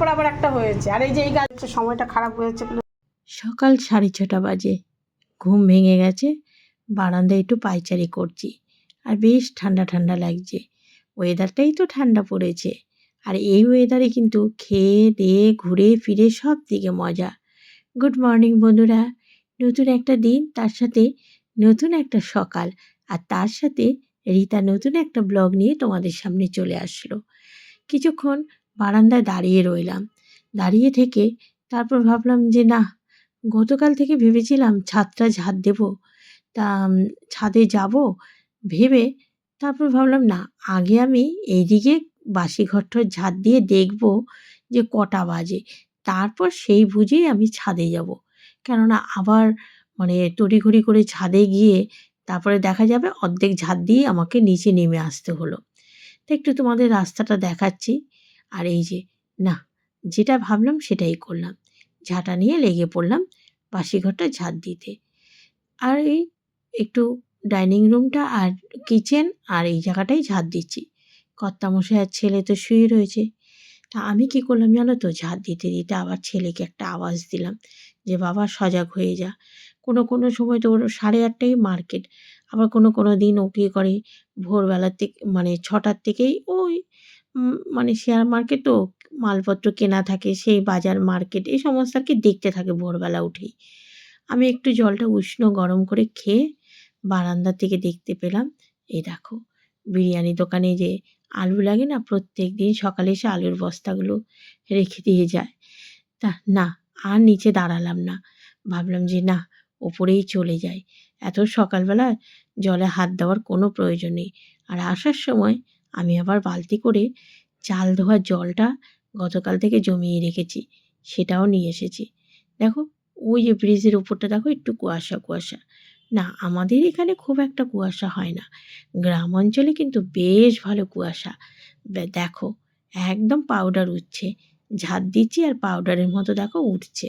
তারপর আবার একটা হয়েছে। আর এই যে এই গাছ সময়টা খারাপ হয়েছে সকাল সাড়ে ছটা বাজে। ঘুম ভেঙে গেছে। বারান্দায় একটু পায়চারি করছি। আর বেশ ঠান্ডা ঠান্ডা লাগছে। ওয়েদারটাই তো ঠান্ডা পড়েছে। আর এই ওয়েদারে কিন্তু খেয়ে দিয়ে ঘুরে ফিরে সব দিকে মজা। গুড মর্নিং বন্ধুরা। নতুন একটা দিন, তার সাথে নতুন একটা সকাল। আর তার সাথে রিতা নতুন একটা ব্লগ নিয়ে তোমাদের সামনে চলে আসলো। কিছুক্ষণ বারান্দায় দাঁড়িয়ে রইলাম। দাঁড়িয়ে থেকে তারপর ভাবলাম যে না গতকাল থেকে ভেবেছিলাম ছাদটা ঝাড় দেবো। তা ছাদে যাব, ভেবে তারপর ভাবলাম, না, আগে আমি এইদিকে বাসি ঘরটার ঝাড় দিয়ে দেখব যে কটা বাজে। তারপর সেই বুঝেই আমি ছাদে যাব। কেননা আবার মানে তড়িঘড়ি করে ছাদে গিয়ে তারপরে দেখা যাবে অর্ধেক ঝাড় দিয়ে আমাকে নিচে নেমে আসতে হলো। তো একটু তোমাদের রাস্তাটা দেখাচ্ছি। আর এই যে, না, যেটা ভাবলাম সেটাই করলাম। ঝাঁটা নিয়ে লেগে পড়লাম বাসি ঘরটা ঝাঁট দিতে। আর এই একটু ডাইনিং রুমটা আর কিচেন আর এই জায়গাটাই ঝাঁট দিচ্ছি। কর্তামশাই আর ছেলে তো শুয়ে রয়েছে। তা আমি কি করলাম জানো তো? ঝাঁট দিতে দিতে আবার ছেলেকে একটা আওয়াজ দিলাম যে, বাবা, সজাগ হয়ে যা। কোনো কোনো সময় তো ওর সাড়ে আটটাই মার্কেট। আবার কোনো কোনো দিন ও কী করে? ভোরবেলার থেকে মানে ছটার থেকেই ওই মানে শেয়ার মার্কেট তো মালপত্র কেনা থাকে, সেই বাজার মার্কেট এই সমস্ত আর কি দেখতে থাকে ভোরবেলা উঠেই। আমি একটু জলটা উষ্ণ গরম করে খেয়ে বারান্দা থেকে দেখতে পেলাম, এই দেখো, বিরিয়ানি দোকানে যে আলু লাগে না, প্রত্যেক দিন সকালে এসে আলুর বস্তাগুলো রেখে দিয়ে যায়। তা না, আর নিচে দাঁড়ালাম না। ভাবলাম যে না, ওপরেই চলে যাই। এত সকালবেলা জলে হাত দেওয়ার কোনো প্রয়োজন নেই। আর আসার সময় আমি আবার বালতি করে চাল ধোয়ার জলটা গতকাল থেকে জমিয়ে রেখেছি, সেটাও নিয়ে এসেছি। দেখো, ওই যে ব্রিজের উপরটা দেখো, একটু কুয়াশা কুয়াশা। না, আমাদের এখানে খুব একটা কুয়াশা হয় না। গ্রাম অঞ্চলে কিন্তু বেশ ভালো কুয়াশা। দেখো, একদম পাউডার উঠছে। ঝাঁট দিচ্ছি আর পাউডারের মতো দেখো উঠছে।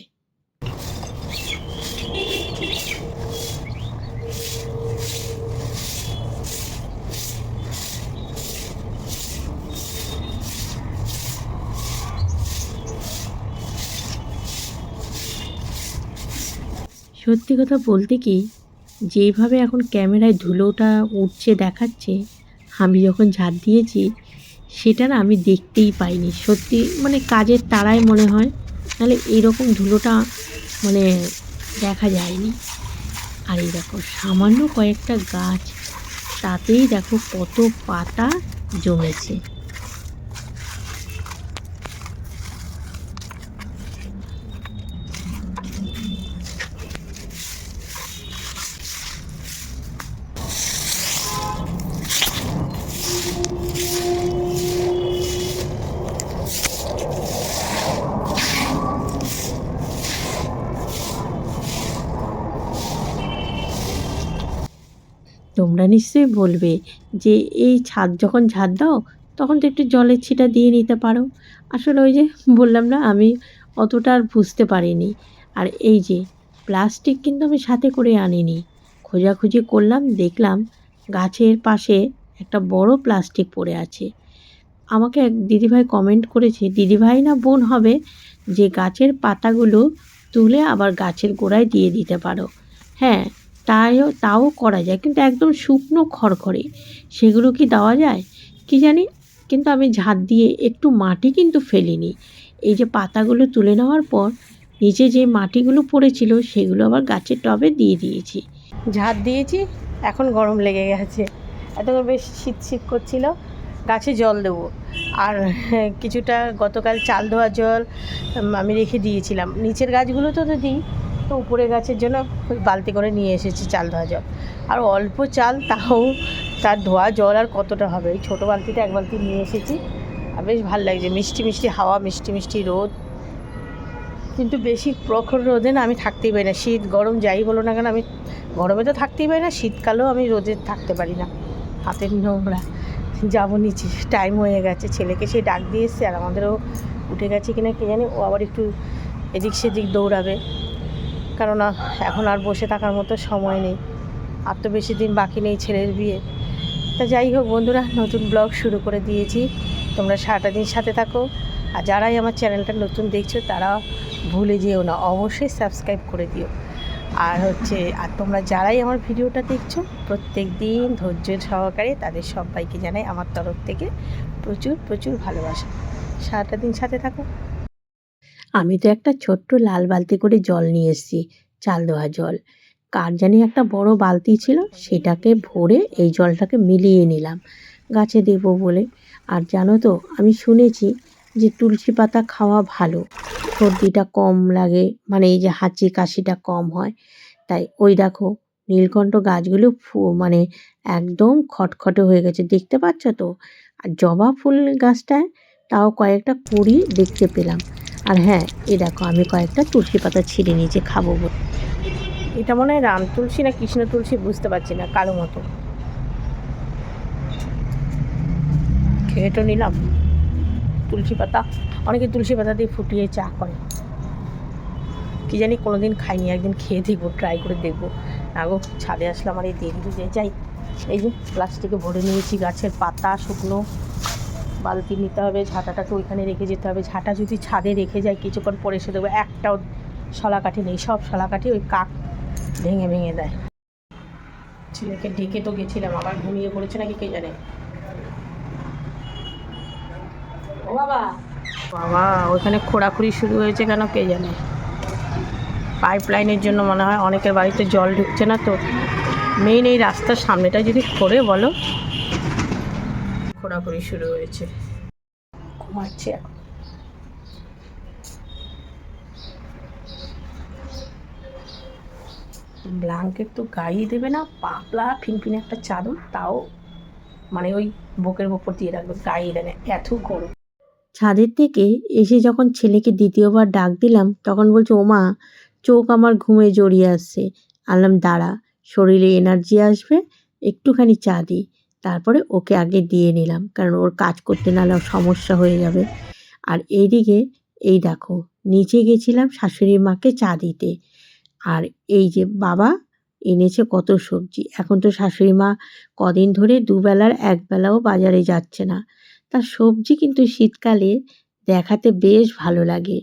সত্যি কথা বলতে কি যেইভাবে এখন ক্যামেরায় ধুলোটা উঠছে দেখাচ্ছে, আমি যখন ঝাড় দিয়েছি, সেটা না আমি দেখতেই পাইনি। সত্যি মানে কাজের তাড়ায় মনে হয়, নাহলে এইরকম ধুলোটা মানে দেখা যায়নি। আর এই দেখো, সামান্য কয়েকটা গাছ, তাতেই দেখো কত পাতা জমেছে তোমরা নিশ্চয়ই বলবে যে এই ছাদ যখন ঝাড় দাও, তখন তো একটু জলের ছিটা দিয়ে নিতে পারো। আসলে ওই যে বললাম না, আমি অতটা আর বুঝতে পারিনি। আর এই যে প্লাস্টিক কিন্তু আমি সাথে করে আনিনি। খোঁজাখুঁজি করলাম, দেখলাম গাছের পাশে একটা বড় প্লাস্টিক পড়ে আছে। আমাকে এক দিদিভাই কমেন্ট করেছে, দিদিভাই না বোন হবে যে গাছের পাতাগুলো তুলে আবার গাছের গোড়ায় দিয়ে দিতে পারো। হ্যাঁ তাইও, তাও করা যায়। কিন্তু একদম শুকনো খড়খড়ে, সেগুলো কি দেওয়া যায়? কি জানি? কিন্তু আমি ঝাঁট দিয়ে একটু মাটি কিন্তু ফেলিনি। এই যে পাতাগুলো তুলে নেওয়ার পর, নিচে যে মাটিগুলো পড়েছিল, সেগুলো আবার গাছের টবে দিয়ে দিয়েছি। ঝাঁট দিয়েছি, এখন গরম লেগে গেছে। এত বেশ শীত শীত করছিল, গাছে জল দেবো। আর কিছুটা গতকাল চাল ধোয়া জল আমি রেখে দিয়েছিলাম। নিচের গাছগুলো তো দিই তো উপরে গাছের জন্য ওই বালতি করে নিয়ে এসেছি চাল ধোয়া জল। আর অল্প চাল, তাও তার ধোয়া জল আর কতটা হবে? এই ছোটো বালতিটা এক বালতি নিয়ে এসেছি। আর বেশ ভালো লাগছে, মিষ্টি মিষ্টি হাওয়া, মিষ্টি মিষ্টি রোদ। কিন্তু বেশি প্রখর রোদে না আমি থাকতেই পারি না। শীত, গরম যাই বলো না কেন, আমি গরমে তো থাকতেই পারি না, শীতকালেও আমি রোদে থাকতে পারি না। হাতের নোংরা, যাব নিচে টাইম হয়ে গেছে। ছেলেকে সে ডাক দিয়ে এসছে আর আমাদেরও উঠে গেছে কিনা কে জানি, ও আবার একটু এদিক সেদিক দৌড়াবে। কেননা এখন আর বসে থাকার মতো সময় নেই। আর তো বেশি দিন বাকি নেই ছেলের বিয়ে। তা যাই হোক বন্ধুরা, নতুন ব্লগ শুরু করে দিয়েছি। তোমরা সারাটা দিন সাথে থাকো। আর যারাই আমার চ্যানেলটা নতুন দেখছ, তারা ভুলে যেও না। অবশ্যই সাবস্ক্রাইব করে দিও। আর হচ্ছে, আর তোমরা যারাই আমার ভিডিওটা দেখছ, প্রত্যেক দিন ধৈর্য সহকারে তাদের সবাইকে জানাই আমার তরফ থেকে প্রচুর প্রচুর ভালোবাসা। সারাটা দিন সাথে থাকো। আমি তো একটা ছোট্ট লাল বালতি করে জল নিয়ে এসেছি, চাল দেওয়া জল। কার জানি একটা বড় বালতি ছিল, সেটাকে ভরে এই জলটাকে মিলিয়ে নিলাম, গাছে দেবো বলে। আর জানো তো, আমি শুনেছি যে তুলসী পাতা খাওয়া ভালো, সর্দিটা কম লাগে মানে এই যে হাঁচি কাশিটা কম হয়। তাই ওই দেখো, নীলকণ্ঠ গাছগুলো ফু মানে একদম খটখটে হয়ে গেছে, দেখতে পাচ্ছ তো? আর জবা ফুল গাছটায় তাও কয়েকটা কুড়ি দেখতে পেলাম। আর হ্যাঁ এই দেখো আমি কয়েকটা তুলসী পাতা ছিঁড়ে নিয়েছি খাব বলে এটা মনে হয় রাম তুলসী না কৃষ্ণ তুলসী বুঝতে পারছি না কালো মতো। খেয়ে তো নিলাম। তুলসী পাতা, অনেকে তুলসী পাতা দিয়ে ফুটিয়ে চা করে। কি জানি কোনোদিন খাইনি, একদিন খেয়ে দেখব ট্রাই করে দেখব। না গো, ছাদে আসলাম আর এই দেরি হয়ে যাই এই যে প্লাস্টিকে ভরে নিয়েছি গাছের পাতা, শুকনো। বালতি নিতে হবে, ঝাঁটাটাকে ওইখানে রেখে যেতে হবে। ঝাঁটা যদি ছাদে রেখে যায়, কিছুক্ষণ পরে এসে দেবো একটাও শলাকাঠি নেই। সব শলাকাঠি ওই কাক ভেঙে ভেঙে দেয়। ছেলেকে ডেকে তো গেছিলাম, আবার ঘুমিয়ে পড়েছে নাকি কে জানে? ও বাবা। বাবা, ওইখানে খোঁড়াখুড়ি শুরু হয়েছে কেন কে জানে? পাইপ লাইনের জন্য মনে হয় অনেকের বাড়িতে জল ঢুকছে না তো। মেইন এই রাস্তার সামনেটা যদি খোঁড়ে বলো। খোঁড়াখুড়ি শুরু হয়েছে। ঘুমাচ্ছে এখন। ব্ল্যাঙ্কেট তো গায়ে দেবে না পাতলা ফিনফিনে একটা চাদর তাও মানে ওই বুকের ওপর দিয়ে রাখবে গায়ে দেয় না এত গরম। ছাদের থেকে এসে যখন ছেলেকে দ্বিতীয়বার ডাক দিলাম তখন বলছে ওমা চোখ আমার ঘুমে জড়িয়ে আসছে আনলাম দাঁড়া শরীরে এনার্জি আসবে একটুখানি চা দিই তারপরে ওকে আগে দিয়ে নিলাম, কারণ ওর কাজ করতে নাহলে সমস্যা হয়ে যাবে। আর এইদিকে, এই দেখো, নিচে গেছিলাম শাশুড়ি মাকে চা দিতে। আর এই যে বাবা এনেছে কত সবজি, এখন তো শাশুড়ি মা কদিন ধরে দুবেলার একবেলাও বাজারে যাচ্ছে না। তার সবজি কিন্তু শীতকালে দেখাতে বেশ ভালো লাগে।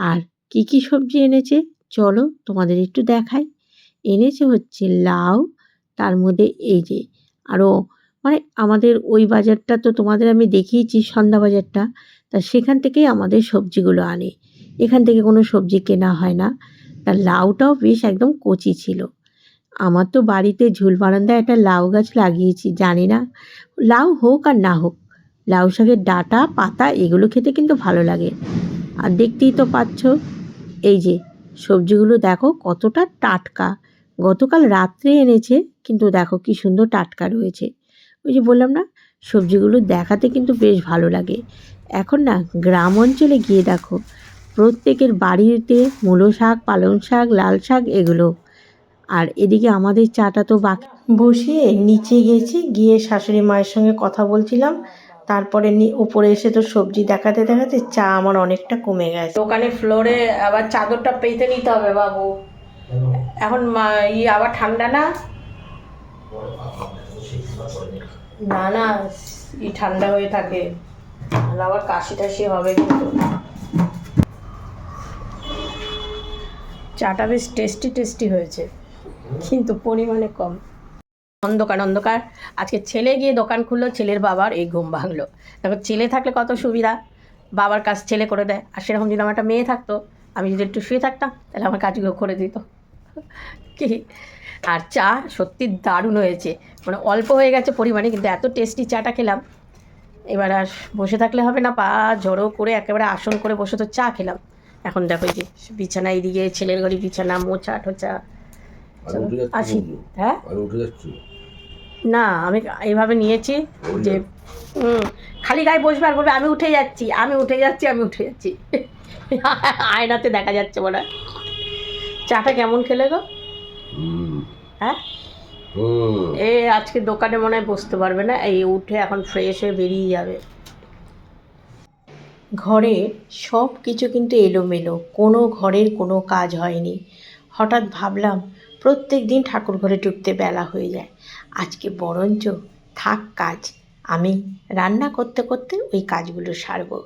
আর কি কি সবজি এনেছে, চলো তোমাদের একটু দেখাই। এনেছে হচ্ছে লাউ, তার মধ্যে এই যে আরও মানে আমাদের ওই বাজারটা তো তোমাদের আমি দেখিয়েছি, সন্ধ্যা বাজারটা। তা সেখান থেকেই আমাদের সবজিগুলো আনে। এখান থেকে কোনো সবজি কেনা হয় না। তা লাউটাও বেশ একদম কচি ছিল। আমার তো বাড়িতে ঝুল বারান্দায় একটা লাউ গাছ লাগিয়েছি, জানি না। লাউ হোক আর না হোক, লাউ শাকের ডাঁটা, পাতা এগুলো খেতে কিন্তু ভালো লাগে। আর দেখতেই তো পাচ্ছ, এই যে সবজিগুলো দেখো কতটা টাটকা। গতকাল রাত্রে এনেছে, কিন্তু দেখো কি সুন্দর টাটকা রয়েছে। ওই যে বললাম না সবজিগুলো দেখাতে কিন্তু বেশ ভালো লাগে। এখন না গ্রাম অঞ্চলে গিয়ে দেখো প্রত্যেকের বাড়িতে মূলো শাক পালং শাক লাল শাক এগুলো। আর এদিকে আমাদের চাটা তো বাকি। বসিয়ে নিচে গেছি গিয়ে শাশুড়ি মায়ের সঙ্গে কথা বলছিলাম। তারপরে নি- উপরে এসে তো সবজি দেখাতে দেখাতে চা আমার অনেকটা কমে গেছে। দোকানে ফ্লোরে আবার চাদরটা পেতে নিতে হবে বাবু। এখন মা- ই আবার ঠান্ডা না? না না ঠান্ডা হয়ে থাকে। আবার কাশি টাশি হবে কিন্তু। চাটা বেশ টেস্টি টেস্টি হয়েছে, কিন্তু পরিমাণে কম। অন্ধকার অন্ধকার। আজকে ছেলে গিয়ে দোকান খুললো, ছেলের বাবার এই ঘুম ভাঙলো। দেখো, ছেলে থাকলে কত সুবিধা। বাবার কাজ ছেলে করে দেয়। আর সেরকম যদি আমার একটা মেয়ে থাকতো, আমি যদি একটু শুয়ে থাকতাম, তাহলে আমার কাজগুলো করে দিত। কি? আর চা সত্যি দারুণ হয়েছে। মানে অল্প হয়ে গেছে পরিমাণে কিন্তু এত টেস্টি চাটা খেলাম। এবার আর বসে থাকলে হবে না পা জড়ো করে একেবারে আসন করে বসে তো চা খেলাম। এখন দেখো যে বিছানা এইদিকে ছেলের ঘরে বিছানা টোচা উঠে যাচ্ছি আসি হ্যাঁ? না আমি এইভাবে নিয়েছি যে হুম, খালি গায়ে বসবে আর বলবে আমি উঠে যাচ্ছি আমি উঠে যাচ্ছি আমি উঠে যাচ্ছি। আয়নাতে দেখা যাচ্ছে মনে হয়। চাটা কেমন খেলে গো? হ্যাঁ? এ আজকে দোকানে মনে হয় বসতে পারবে না। এই উঠে এখন ফ্রেশ হয়ে বেরিয়ে যাবে। ঘরে সব কিছু কিন্তু এলোমেলো। কোনো ঘরের কোনো কাজ হয়নি। হঠাৎ ভাবলাম প্রত্যেক দিন ঠাকুর ঘরে ঢুকতে বেলা হয়ে যায়। আজকে বরঞ্চ থাক কাজ। আমি রান্না করতে করতে ওই কাজগুলো সারবো।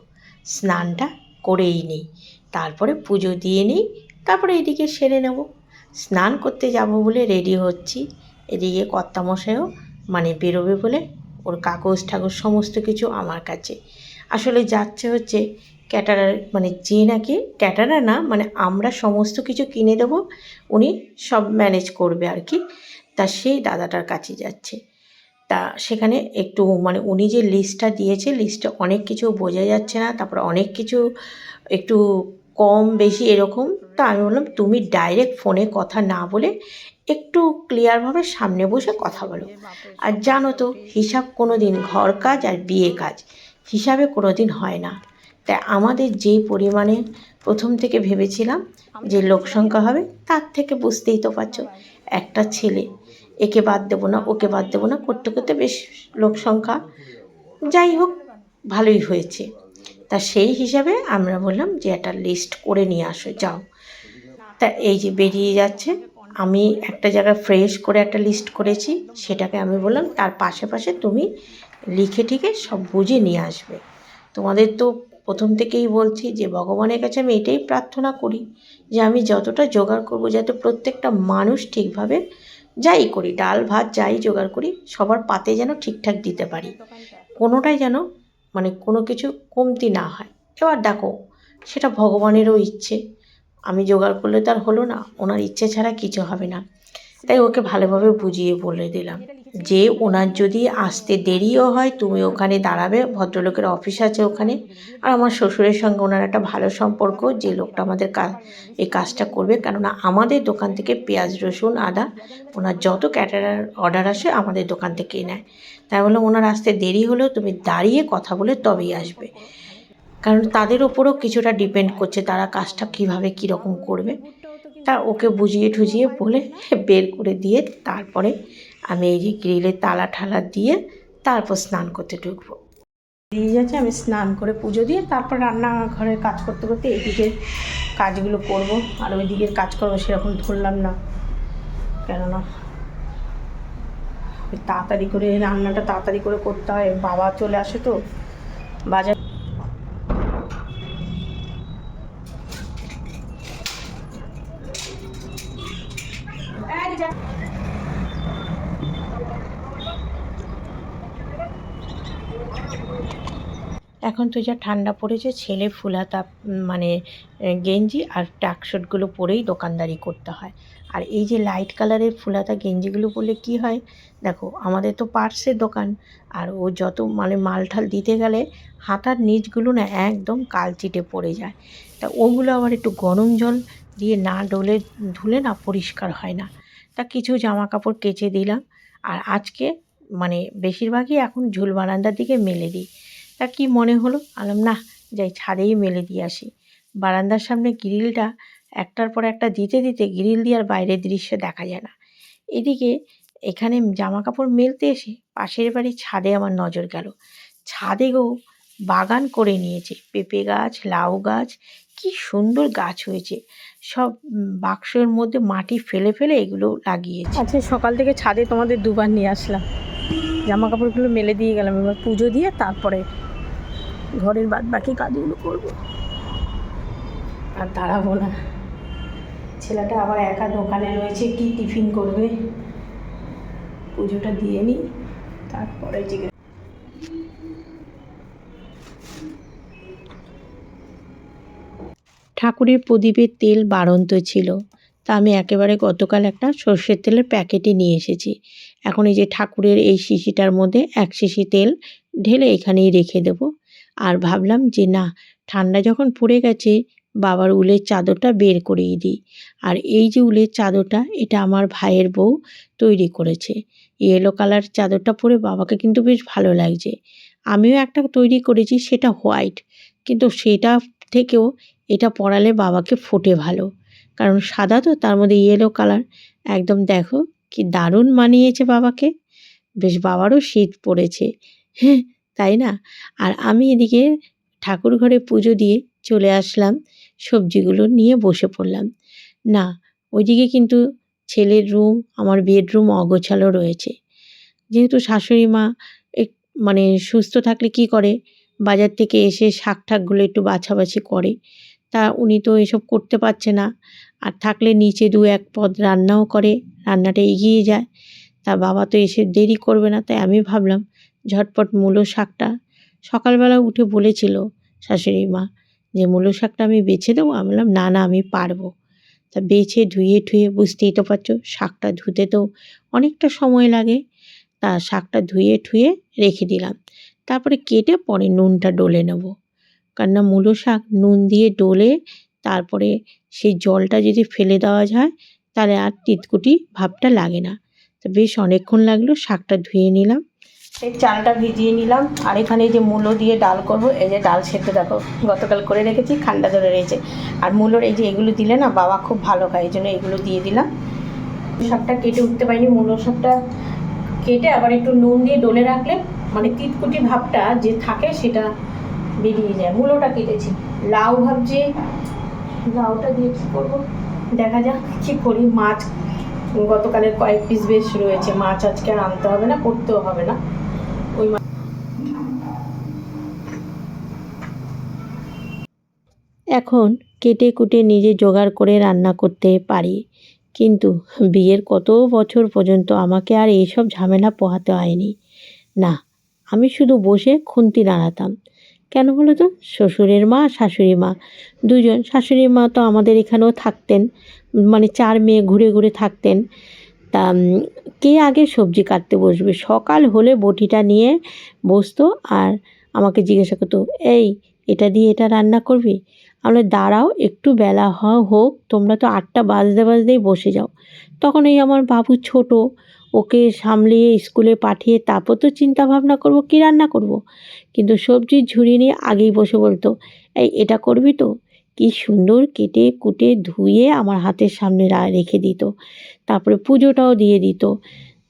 স্নানটা করেই নিই। তারপরে পুজো দিয়ে নিই তারপরে এদিকে সেরে নেব। স্নান করতে যাব বলে রেডি হচ্ছি। এদিকে কর্তামশাইও মানে বেরোবে বলে ওর কাগজ ঠাকুর সমস্ত কিছু আমার কাছে। আসলে যাচ্ছে হচ্ছে ক্যাটারার মানে যে নাকি ক্যাটারার না মানে আমরা সমস্ত কিছু কিনে দেব, উনি সব ম্যানেজ করবে আর কি। তা সেই দাদাটার কাছে যাচ্ছে। তা সেখানে একটু মানে উনি যে লিস্টটা দিয়েছে লিস্টে অনেক কিছু বোঝা যাচ্ছে না, তারপর অনেক কিছু একটু কম বেশি এরকম, তা আমি বললাম, তুমি ডাইরেক্ট ফোনে কথা না বলে একটু ক্লিয়ারভাবে সামনে বসে কথা বলো। আর জানো তো, হিসাব কোনো দিন ঘর কাজ আর বিয়ে কাজ, হিসাবে কোনো দিন হয় না। তাই আমাদের যেই পরিমাণে প্রথম থেকে ভেবেছিলাম যে লোক সংখ্যা হবে, তার থেকে বুঝতেই তো পারছ, একটা ছেলে, একে বাদ দেবো না, ওকে বাদ দেবো না, করতে করতে বেশ লোক সংখ্যা, যাই হোক, ভালোই হয়েছে। তা সেই হিসাবে আমরা বললাম যে একটা লিস্ট করে নিয়ে আসো, যাও। তা এই যে বেরিয়ে যাচ্ছে, আমি একটা জায়গায় ফ্রেশ করে একটা লিস্ট করেছি, সেটাকে আমি বললাম তার পাশে পাশে তুমি লিখে ঠিকে সব বুঝে নিয়ে আসবে। তোমাদের তো প্রথম থেকেই বলছি যে ভগবানের কাছে আমি এটাই প্রার্থনা করি যে আমি যতটা জোগাড় করব, যাতে প্রত্যেকটা মানুষ ঠিকভাবে যাই করি, ডাল ভাত যাই জোগাড় করি, সবার পাতে যেন ঠিকঠাক দিতে পারি। কোনোটাই যেন মানে কোনো কিছু কমতি না হয়। এবার দেখো, সেটা ভগবানেরও ইচ্ছে। আমি জোগাড় করলে তার হলো না, ওনার ইচ্ছে ছাড়া কিছু হবে না। তাই ওকে ভালোভাবে বুঝিয়ে বলে দিলাম যে ওনার যদি আসতে দেরিও হয়, তুমি ওখানে দাঁড়াবে, ভদ্রলোকের অফিস আছে ওখানে। আর আমার শ্বশুরের সঙ্গে ওনার একটা ভালো সম্পর্ক, যে লোকটা আমাদের কাজ এই কাজটা করবে। কেননা আমাদের দোকান থেকে পেঁয়াজ, রসুন, আদা, ওনার যত ক্যাটারার অর্ডার আসে, আমাদের দোকান থেকেই নেয়। তাই বললাম, ওনার আসতে দেরি হলেও তুমি দাঁড়িয়ে কথা বলে তবেই আসবে। কারণ তাদের ওপরও কিছুটা ডিপেন্ড করছে, তারা কাজটা কীভাবে, কীরকম করবে। তা ওকে বুঝিয়ে ঠুজিয়ে বলে বের করে দিয়ে তারপরে আমি এই যে গ্রিলে তালা ঠালা দিয়ে তারপর স্নান করতে ঢুকবো। দিয়ে যাচ্ছে, আমি স্নান করে পুজো দিয়ে তারপর রান্নাঘরের কাজ করতে করতে এদিকের কাজগুলো করব। আর ওই দিকের কাজ করব সেরকম ধরলাম না। কেননা তাড়াতাড়ি করে রান্নাটা তাড়াতাড়ি করে করতে হয়। বাবা চলে আসে তো, বাজার এখন তো যা ঠান্ডা পড়েছে, ছেলে ফুলাতা মানে গেঞ্জি আর টাকশোটগুলো পরেই দোকানদারি করতে হয়। আর এই যে লাইট কালারের ফুলাতা গেঞ্জিগুলো পরলে কি হয়? দেখো, আমাদের তো পার্সের দোকান, আর ও যত মানে মালঠাল দিতে গেলে হাতার নিচগুলো না একদম কালচিটে পড়ে যায়। তা ওগুলো আবার একটু গরম জল দিয়ে না ডলে, ধুলে না পরিষ্কার হয় না। তা কিছু জামা কাপড় কেচে দিলাম, আর আজকে মানে বেশিরভাগই এখন ঝুল বারান্দার দিকে মেলে দিই। তা কি মনে হলো? আলাম না যাই ছাদেই মেলে দিয়ে আসি। বারান্দার সামনে গ্রিলটা একটার পর একটা দিতে দিতে গ্রিল দিয়ে আর বাইরের দৃশ্য দেখা যায় না। এদিকে এখানে জামা কাপড় মেলতে এসে পাশের বাড়ির ছাদে আমার নজর গেল। ছাদে গো বাগান করে নিয়েছে, পেঁপে গাছ, লাউ গাছ, কি সুন্দর গাছ হয়েছে। সব বাক্সের মধ্যে মাটি ফেলে ফেলে এগুলো লাগিয়েছে। আজকে সকাল থেকে ছাদে তোমাদের দুবার নিয়ে আসলাম। জামা কাপড়গুলো মেলে দিয়ে গেলাম, এবার পুজো দিয়ে তারপরে ঘরের বাদ বাকি কাজগুলো করব। আর দাঁড়াবো না। ছেলেটা আবার একা দোকানে রয়েছে কি টিফিন করবে? পুজোটা দিয়ে নিই তারপরে জিজ্ঞেস ঠাকুরের প্রদীপের তেল বাড়ন্ত ছিল। তা আমি একেবারে গতকাল একটা সর্ষের তেলের প্যাকেটে নিয়ে এসেছি। এখন এই যে ঠাকুরের এই শিশিটার মধ্যে এক শিশি তেল ঢেলে এখানেই রেখে দেব। আর ভাবলাম যে না, ঠান্ডা যখন পড়ে গেছে, বাবার উলের চাদরটা বের করেই দিই। আর এই যে উলের চাদরটা, এটা আমার ভাইয়ের বউ তৈরি করেছে। ইয়েলো কালার চাদরটা পরে বাবাকে কিন্তু বেশ ভালো লাগছে। আমিও একটা তৈরি করেছি, সেটা হোয়াইট কিন্তু সেটা থেকেও এটা পরালে বাবাকে ফোটে ভালো। কারণ সাদা তো, তার মধ্যে ইয়েলো কালার একদম দেখো, কি দারুণ মানিয়েছে বাবাকে। বেশ বাবারও শীত পড়েছে। হ্যাঁ তাই না? আর আমি এদিকে ঠাকুর ঘরে পুজো দিয়ে চলে আসলাম, সবজিগুলো নিয়ে বসে পড়লাম। না, ওইদিকে কিন্তু ছেলের রুম, আমার বেডরুম অগোছালো রয়েছে। যেহেতু শাশুড়ি মা মানে সুস্থ থাকলে কি করে? বাজার থেকে এসে শাক ঠাকগুলো একটু বাছাবাছি করে। তা উনি তো এসব করতে পারছে না। আর থাকলে নিচে দু এক পদ রান্নাও করে, রান্নাটা এগিয়ে যায়। তা বাবা তো এসে দেরি করবে না, তাই আমি ভাবলাম ঝটপট মূলো শাকটা সকালবেলা উঠে বলেছিল শাশুড়ি মা যে, মূলো শাকটা আমি বেছে দেবো? আমি বললাম, না না, আমি পারব। তা বেছে ধুয়ে ঠুয়ে বুঝতেই তো পারছ, শাকটা ধুতে তো অনেকটা সময় লাগে। তা শাকটা ধুয়ে ঠুয়ে রেখে দিলাম। তারপরে কেটে পরে নুনটা ডলে নেব। কেননা মূলো শাক নুন দিয়ে ডলে তারপরে সেই জলটা যদি ফেলে দেওয়া যায়, তাহলে আর তিতকুটি ভাবটা লাগে না। তো বেশ অনেকক্ষণ লাগল শাকটা ধুয়ে নিলাম। এই চালটা ভিজিয়ে নিলাম। আর এখানে যে মূলো দিয়ে ডাল করব, এই যে ডাল সেদ্ধ দেখো, গতকাল করে রেখেছি, ঠান্ডা ধরে রয়েছে। আর মূলোর এই যে এগুলো দিলে না, বাবা খুব ভালো খায়, এই জন্য এগুলো দিয়ে দিলাম। শাকটা কেটে উঠতে পারিনি, মূলো শাকটা কেটে আবার একটু নুন দিয়ে ডলে রাখলে মানে তিতকুটি ভাবটা যে থাকে সেটা বেরিয়ে যায়। মূলোটা কেটেছি। লাউ ভাবছি, লাউটা দিয়ে কী করব? দেখা যাক কী করি। মাছ গতকালের কয়েক পিস বেশ রয়েছে, মাছ আজকে আর আনতে হবে না, করতেও হবে না। এখন কেটে কুটে নিজে জোগাড় করে রান্না করতে পারি। কিন্তু বিয়ের কত বছর পর্যন্ত আমাকে আর এইসব ঝামেলা পোহাতে হয়নি। না, আমি শুধু বসে খুন্তি নাড়াতাম। কেন বলো তো? শ্বশুরের মা, শাশুড়ি মা। দুজন শাশুড়ি মা তো আমাদের এখানেও থাকতেন। মানে চার মেয়ে ঘুরে ঘুরে থাকতেন। তা কে আগে সবজি কাটতে বসবে? সকাল হলে বটিটা নিয়ে বসতো আর আমাকে জিজ্ঞাসা করতো, এই, এটা দিয়ে এটা রান্না করবি? আমরা দাঁড়াও, একটু বেলা হোক, তোমরা তো আটটা বাজতে বাজতেই বসে যাও। তখন এই আমার বাবু ছোট, ওকে সামলিয়ে স্কুলে পাঠিয়ে তারপর তো চিন্তা ভাবনা করব, কী রান্না করব। কিন্তু সবজির ঝুড়ি নিয়ে আগেই বসে বলতো, এই, এটা করবি তো? কি সুন্দর কেটে কুটে ধুয়ে আমার হাতের সামনে রেখে দিত। তারপরে পুজোটাও দিয়ে দিত।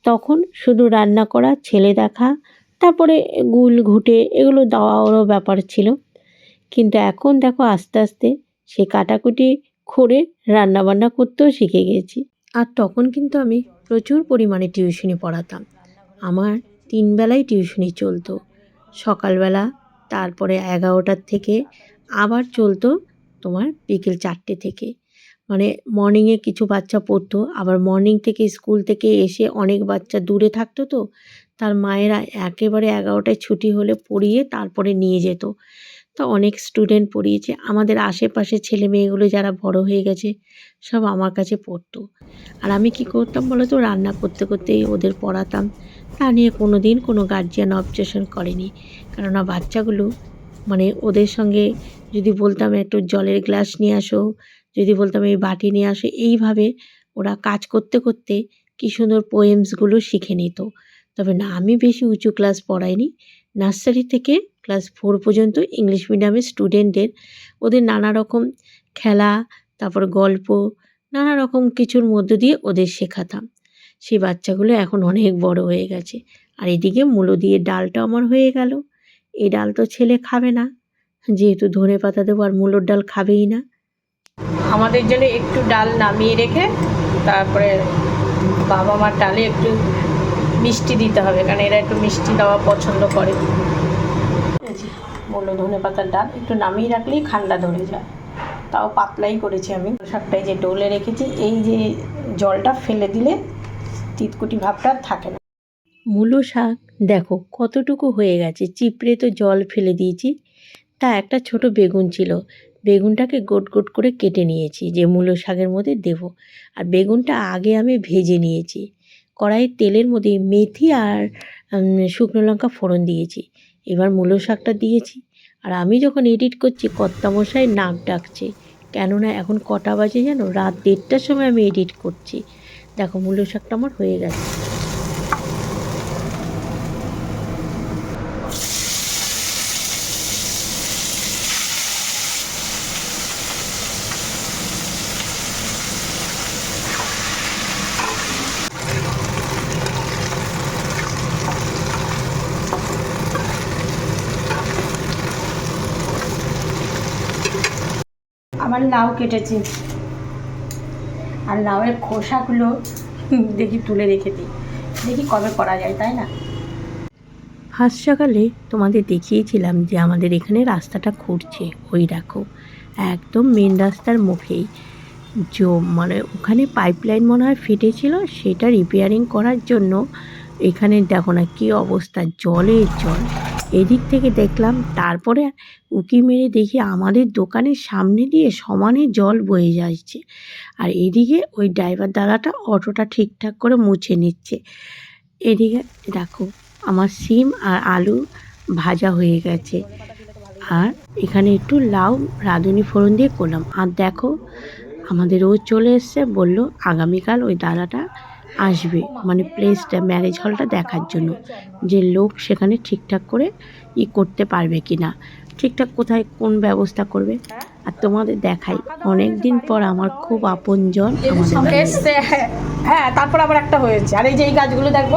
তখন শুধু রান্না করা, ছেলে দেখা, তারপরে গুল, ঘুটে এগুলো দেওয়ারও ব্যাপার ছিল। কিন্তু এখন দেখো আস্তে আস্তে সে কাটাকুটি করে রান্নাবান্না করতেও শিখে গেছি। আর তখন কিন্তু আমি প্রচুর পরিমাণে টিউশনি পড়াতাম। আমার তিন বেলায় টিউশনি চলতো। সকালবেলা, তারপরে এগারোটার থেকে আবার চলতো তোমার বিকেল চারটে থেকে। মানে মর্নিংয়ে কিছু বাচ্চা পড়তো, আবার মর্নিং থেকে স্কুল থেকে এসে অনেক বাচ্চা দূরে থাকতো তো, তার মায়েরা একেবারে এগারোটায় ছুটি হলে পড়িয়ে তারপরে নিয়ে যেত। তা অনেক স্টুডেন্ট পড়িয়েছে, আমাদের আশেপাশে ছেলে মেয়েগুলো যারা বড় হয়ে গেছে, সব আমার কাছে পড়তো। আর আমি কি করতাম বলো তো রান্না করতে করতেই ওদের পড়াতাম। তা নিয়ে কোনো দিন কোনো গার্জিয়ান অবজেকশন করেনি। কেননা বাচ্চাগুলো মানে ওদের সঙ্গে যদি বলতাম একটু জলের গ্লাস নিয়ে আসো, যদি বলতাম এই বাটি নিয়ে আসো, এইভাবে ওরা কাজ করতে করতে কী সুন্দর পোয়েমসগুলো শিখে নিত। তবে না, আমি বেশি উঁচু ক্লাস পড়াইনি। নার্সারি থেকে ক্লাস ফোর পর্যন্ত ইংলিশ মিডিয়ামের স্টুডেন্টদের ওদের নানা রকম খেলা, তারপর গল্প, নানা রকম কিছুর মধ্য দিয়ে ওদের শেখাতাম। সেই বাচ্চাগুলো এখন অনেক বড় হয়ে গেছে। আর এদিকে মূলো দিয়ে ডালটা আমার হয়ে গেল। এই ডাল তো ছেলে খাবে না। যেহেতু ধনে পাতা দেবো আর মূলোর ডাল খাবেই না। আমাদের জন্য একটু ডাল নামিয়ে রেখে তারপরে বাবা মার ডালে একটু মিষ্টি দিতে হবে কারণ এরা একটু মিষ্টি দেওয়া পছন্দ করে। বলল ধনে পাতার ডাল একটু নামিয়ে রাখলেই ঠান্ডা ধরে যায়। তাও পাতলাই করেছি আমি। শাকটাই যে ডোলে রেখেছি এই যে জলটা ফেলে দিলে তিতকুটি ভাবটা থাকে না। মূলো শাক দেখো কতটুকু হয়ে গেছে চিপড়ে তো জল ফেলে দিয়েছি। তা একটা ছোট বেগুন ছিল। বেগুনটাকে গোট গোট করে কেটে নিয়েছি, যে মূলো শাকের মধ্যে দেব। আর বেগুনটা আগে আমি ভেজে নিয়েছি। কড়াইয়ের তেলের মধ্যে মেথি আর শুকনো লঙ্কা ফোড়ন দিয়েছি। এবার মূলো শাকটা দিয়েছি। আর আমি যখন এডিট করছি, কর্তামশাই নাক ডাকছে। কেননা এখন কটা বাজে জানো? রাত দেড়টার সময় আমি এডিট করছি। দেখো মূলো শাকটা আমার হয়ে গেছে। আবার লাউ কেটেছি। আর লাউয়ের খোসাগুলো দেখি তুলে রেখে দিই। দেখি কবে করা যায়, তাই না? ফার্স্ট সকালে তোমাদের দেখিয়েছিলাম যে আমাদের এখানে রাস্তাটা খুঁড়ছে, ওই দেখো, একদম মেন রাস্তার মুখেই। জো মানে ওখানে পাইপলাইন মনে হয় ফেটেছিল, সেটা রিপেয়ারিং করার জন্য এখানে দেখো না কী অবস্থা, জলের জল। এদিক থেকে দেখলাম তারপরে উকি মেরে দেখি আমাদের দোকানের সামনে দিয়ে সমানে জল বয়ে যাচ্ছে। আর এদিকে ওই ড্রাইভার দাদাটা অটোটা ঠিকঠাক করে মুছে নিচ্ছে। এদিকে দেখো আমার সিম আর আলু ভাজা হয়ে গেছে। আর এখানে একটু লাউ রাঁধুনি ফোড়ন দিয়ে করলাম। আর দেখো আমাদের ও চলে এসছে বলল, আগামীকাল ওই দাদাটা আসবে মানে প্লেসটা ম্যারেজ হলটা দেখার জন্য। যে লোক সেখানে ঠিকঠাক করে ই করতে পারবে কি না ঠিকঠাক কোথায় কোন ব্যবস্থা করবে? আর তোমাদের দেখাই অনেক দিন পর আমার খুব আপনজন আমাদের হ্যাঁ তারপর আবার একটা হয়েছে। আর এই যে এই গাছগুলো দেখব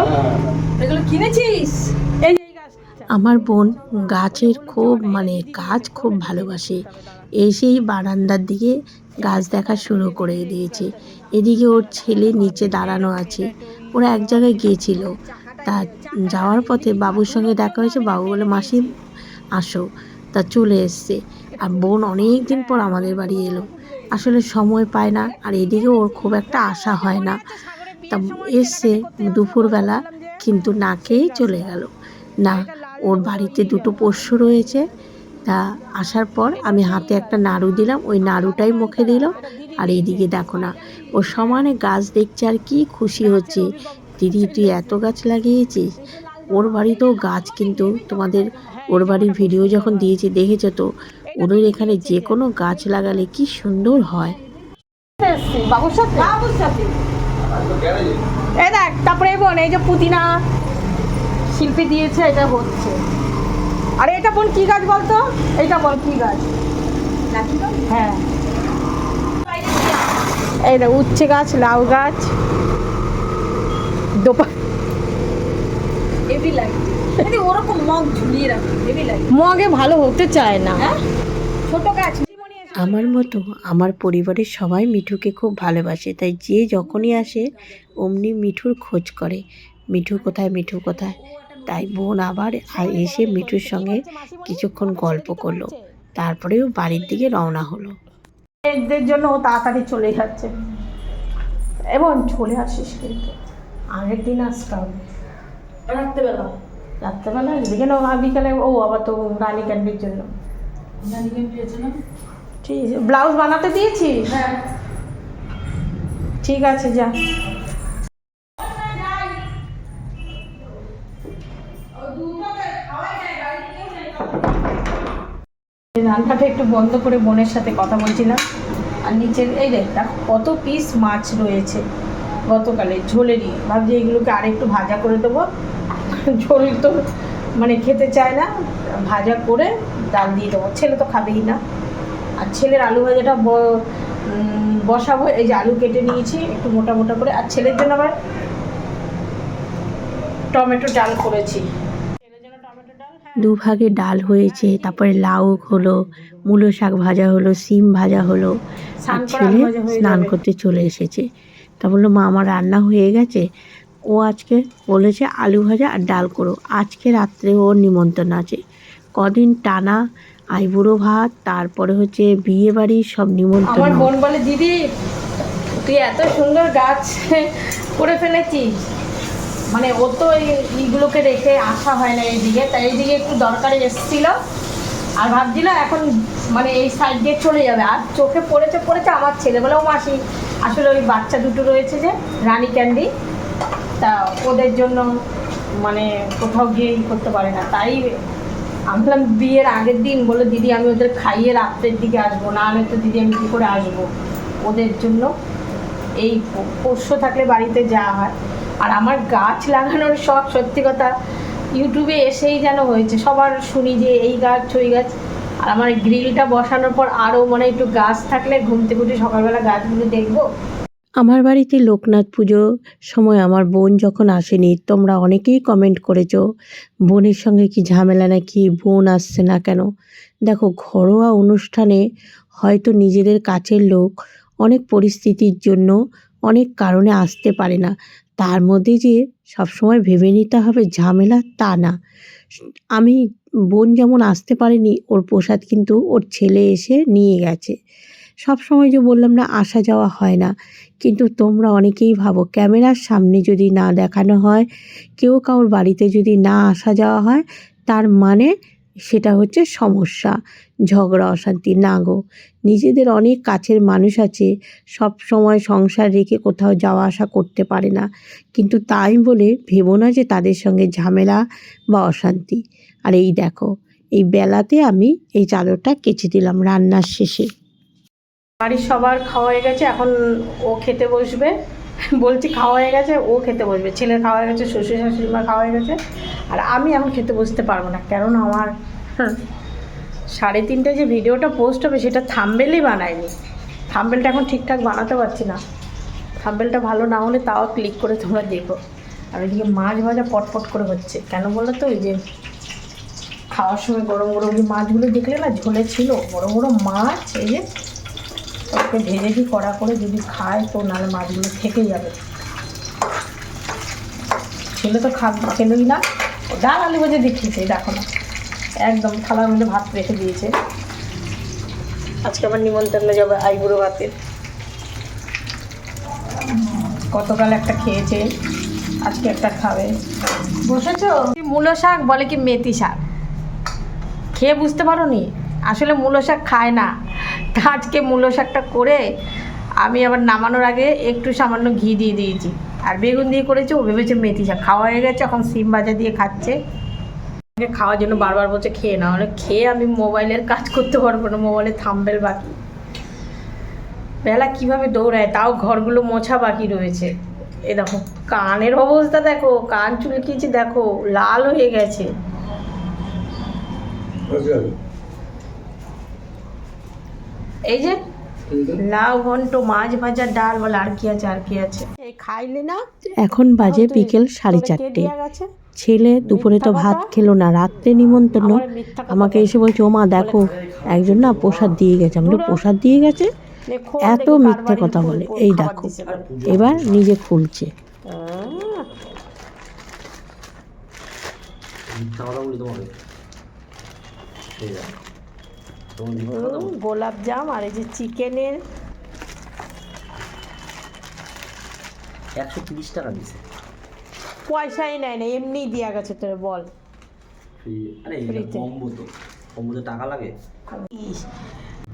এগুলো কিনেছিস? এই আমার বোন গাছের খুব মানে গাছ খুব ভালোবাসে। এসেই বারান্দার দিকে গাছ দেখা শুরু করে দিয়েছে। এদিকে ওর ছেলে নিচে দাঁড়ানো আছে। ওরা এক জায়গায় গিয়েছিল। তা যাওয়ার পথে বাবুর সঙ্গে দেখা হয়েছে। বাবু বলে, মাসি, আসো। তা চলে এসছে। আর বোন অনেক দিন পর আমাদের বাড়ি এলো। আসলে সময় পায় না, আর এদিকে ওর খুব একটা আশা হয় না। তা এসছে দুপুরবেলা, কিন্তু না খেয়েই চলে গেল। না, ওর বাড়িতে দুটো পোষ্য রয়েছে। তা আসার পর আমি হাতে একটা নাড়ু দিলাম। ওই নাড়ুটাই মুখে দিল। আর এইদিকে দেখো না, ও সমানে গাছ দেখছে আর কি খুশি হচ্ছে। দিদি, তুই এত গাছ লাগিয়েছিস? ওর বাড়িতেও গাছ কিন্তু তোমাদের, ওর বাড়ির ভিডিও যখন দিয়েছে, দেখেছ তো? ওদের এখানে যে কোনো গাছ লাগালে কি সুন্দর হয়। এই দেখ, তারপরে বোন, এই যে পুদিনা শিল্পী দিয়েছে, এটা হচ্ছে। আরে, এটা বোন কি গাছ বলতো? এটা বল, কি গাছ? হ্যাঁ। এই উচ্ছে গাছ লাউ গাছ। দোপা ওরকম মগ ভালো হতে চায় না। হ্যাঁ? ছোট গাছ। আমার মতো আমার পরিবারের সবাই মিঠুকে খুব ভালোবাসে তাই যে যখনই আসে অমনি মিঠুর খোঁজ করে। মিঠু কোথায় মিঠু কোথায়? তাই বোন আবার এসে মিঠুর সঙ্গে কিছুক্ষণ গল্প করল। তারপরেও বাড়ির দিকে রওনা হলো। এদের জন্য ও তাড়াতাড়ি চলে যাচ্ছে। এবং চলে আসিস কিন্তু। আগের দিন আসতে হবে রাত্রেবেলা? রাত্রেবেলা? এদিকে বিকেলে বিকালে। ও আবার তো রানী ক্যান্ডির জন্য। ঠিক আছে। ব্লাউজ বানাতে দিয়েছি হ্যাঁ। ঠিক আছে যা। রান্নাটা একটু বন্ধ করে বোনের সাথে কথা বলছিলাম। আর নিচের, এই দেখ দেখ, কত পিস মাছ রয়েছে গতকালে ঝোলেরই ভাবছি এগুলোকে আর একটু ভাজা করে দেবো। ঝোল তো মানে খেতে চায় না, ভাজা করে ডাল দিয়ে দেবো। ছেলে তো খাবেই না। আর ছেলের আলু ভাজাটা বসাবো। এই যে আলু কেটে নিয়েছি, একটু মোটা মোটা করে। আর ছেলের জন্য আবার টমেটো ডাল করেছি ছেলের জন্য টমেটো ডাল হ্যাঁ দুভাগে ডাল হয়েছে তারপরে লাউ হলো মূলো শাক ভাজা হলো সিম ভাজা হলো আর ছেলে স্নান করতে চলে এসেছে। তা বলল মা আমার রান্না হয়ে গেছে। ও আজকে বলেছে আলু ভাজা আর ডাল করো। আজকে রাত্রে ওর নিমন্ত্রণ আছে। কদিন টানা আইবুড়ো ভাত তারপরে হচ্ছে বিয়ে বাড়ির সব আমার নিমন্ত্রণ বোন বলে দিদি তুই এত সুন্দর গাছ করে ফেলেছিস। মানে ও তো এই- এইগুলোকে রেখে আসা হয় না এইদিকে, তাই এইদিকে একটু দরকারে এসেছিল। আর ভাবছিল এখন মানে এই সাইড দিয়ে চলে যাবে। আর চোখে পড়েছে পড়েছে আমার ছেলে বলে ও মাসি, আসলে ওই বাচ্চা দুটো রয়েছে যে, রানী ক্যান্ডি, তা ওদের জন্য মানে কোথাও গিয়ে ই করতে পারে না। তাই আমি বললাম, বিয়ের আগের দিন বলে দিদি, আমি ওদের খাইয়ে রাত্রের দিকে আসব, না হলে তো দিদি, আমি কী করে আসব? ওদের জন্য এই পোষ্য থাকলে বাড়িতে যাওয়া হয়। আর আমার গাছ লাগানোর শখ, সত্যি কথা ইউটিউবে এসেই যেন হয়েছে। সবার শুনি যে এই গাছ, ওই গাছ। আর আমার গ্রিলটা বসানোর পর আরও মানে একটু গাছ থাকলে ঘুম থেকে উঠে সকালবেলা গাছগুলো দেখব। আমার বাড়িতে লোকনাথ পুজো সময় আমার বোন যখন আসেনি, তোমরা অনেকেই কমেন্ট করেছ, বোনের সঙ্গে কি ঝামেলা নাকি, বোন আসছে না কেন? দেখো, ঘরোয়া অনুষ্ঠানে হয়তো নিজেদের কাছের লোক অনেক পরিস্থিতির জন্য অনেক কারণে আসতে পারে না। তার মধ্যে যে সবসময় ভেবে নিতে হবে, ঝামেলা তা না। আমি বোন যেমন আসতে পারেনি, ওর প্রসাদ কিন্তু ওর ছেলে এসে নিয়ে গেছে। সব সময় যে বললাম না, আসা যাওয়া হয় না। কিন্তু তোমরা অনেকেই ভাবো, ক্যামেরার সামনে যদি না দেখানো হয়, কেউ কারোর বাড়িতে যদি না আসা যাওয়া হয়, তার মানে সেটা হচ্ছে সমস্যা, ঝগড়া, অশান্তি। না গো, নিজেদের অনেক কাছের মানুষ আছে, সব সময় সংসার রেখে কোথাও যাওয়া আসা করতে পারে না। কিন্তু তাই বলে ভেবো না যে তাদের সঙ্গে ঝামেলা বা অশান্তি। আর এই দেখো, এই বেলাতে আমি এই চাদরটা কেচে দিলাম রান্নার শেষে। বাড়ির সবার খাওয়া হয়ে গেছে, এখন ও খেতে বসবে। বলছি খাওয়া হয়ে গেছে ও খেতে বসবে। ছেলের খাওয়া হয়ে গেছে শ্বশুর শাশুড়ি মা খাওয়া হয়ে গেছে। আর আমি এখন খেতে বসতে পারব না কারণ আমার সাড়ে তিনটে যে ভিডিওটা পোস্ট হবে সেটা থাম্বেলই বানায়নি। থাম্বেলটা এখন ঠিকঠাক বানাতে পারছি না। থাম্বেলটা ভালো না হলে তাও ক্লিক করে তোমরা দেখো। আর ওইদিকে মাছ ভাজা পটপট করে হচ্ছে। কেন বলো তো ওই যে খাওয়ার সময় গরম গরম যে মাছগুলো দেখলে না ঝোলে ছিল। বড় বড় মাছ এই যে ওকে ভেজে দিই কড়া করে যদি খায় তো নাহলে মাছগুলো থেকে যাবে। ছেলে তো খা খেলোই না। ডাল আলু ভেজে দেখিয়েছে দেখো না। একদম থালার মধ্যে ভাত রেখে দিয়েছে। আজকে আমার নিমন্ত্রণ যাবে আইবুড়ো ভাতের। গতকাল একটা খেয়েছে, আজকে একটা খাবে। বসেছো? মূলো শাক? বলে কি মেথি শাক। খেয়ে বুঝতে পারো নি আসলে মূলো শাক খায় না। আজকে মূলো শাকটা করে আমি আবার নামানোর আগে একটু সামান্য ঘি দিয়ে দিয়েছি। আর বেগুন দিয়ে করেছি, ও ভেবেছে মেথি শাক। খাওয়া হয়ে গেছে, এখন সিম ভাজা দিয়ে খাচ্ছে। খাওয়ার জন্য বারবার বলছে, খেয়ে না হলে খেয়ে আমি মোবাইলের কাজ করতে পারব না, মোবাইলে থাম্বেল বাকি। বেলা কীভাবে দৌড়ায়, তাও ঘরগুলো মোছা বাকি রয়েছে। এ দেখো, কানের অবস্থা দেখো, কান চুলকিয়েছে দেখো, লাল হয়ে গেছে। এই যে লাউ ঘন্ট মাছ ভাজা ডাল বলে আর কি আছে আর কি আছে? এই খাইলে না এখন বাজে বিকেল সাড়ে চারটে। ছেলে দুপুরে তো ভাত খেলো না রাত্রে নিমন্ত্রণ। আমার আমাকে এসে বলছে ও মা দেখো একজন না প্রসাদ দিয়ে গেছে। আমি বলি, প্রসাদ দিয়ে গেছে? এত মিথ্যে কথা বলে। এই দেখো। এবার নিজে খুলছে। মিথ্যা কথা বলি তোমাকে। গোলাপ জাম আর এই যে চিকেনের একশো তিরিশ টাকা দিছে পয়সাই নেয় না এমনি দিয়া গেছে তোর বল। আরে কম্বো তো কম্বোতে টাকা লাগে।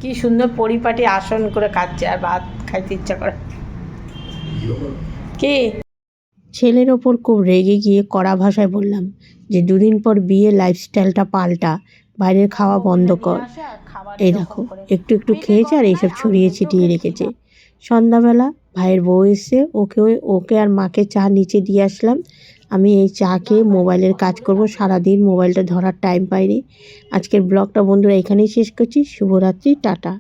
কি সুন্দর পরিপাটি আসন করে খাচ্ছে আর ভাত খাইতে ইচ্ছা করে। কি? ছেলের ওপর খুব রেগে গিয়ে কড়া ভাষায় বললাম যে দুদিন পর বিয়ে লাইফস্টাইলটা পাল্টা বাইরের খাওয়া বন্ধ কর। এই দেখো একটু একটু খেয়েছে আর এইসব ছড়িয়ে ছিটিয়ে রেখেছে। সন্ধ্যাবেলা ভাইয়ের বউ এসে ওকে ওকে আর মাকে চা নিচে দিয়ে আসলাম। আমি এই চা খেয়ে মোবাইলের কাজ করব। সারাদিন মোবাইলটা ধরার টাইম পাইনি। আজকের ব্লগটা বন্ধুরা এখানেই শেষ করছি। শুভরাত্রি টাটা।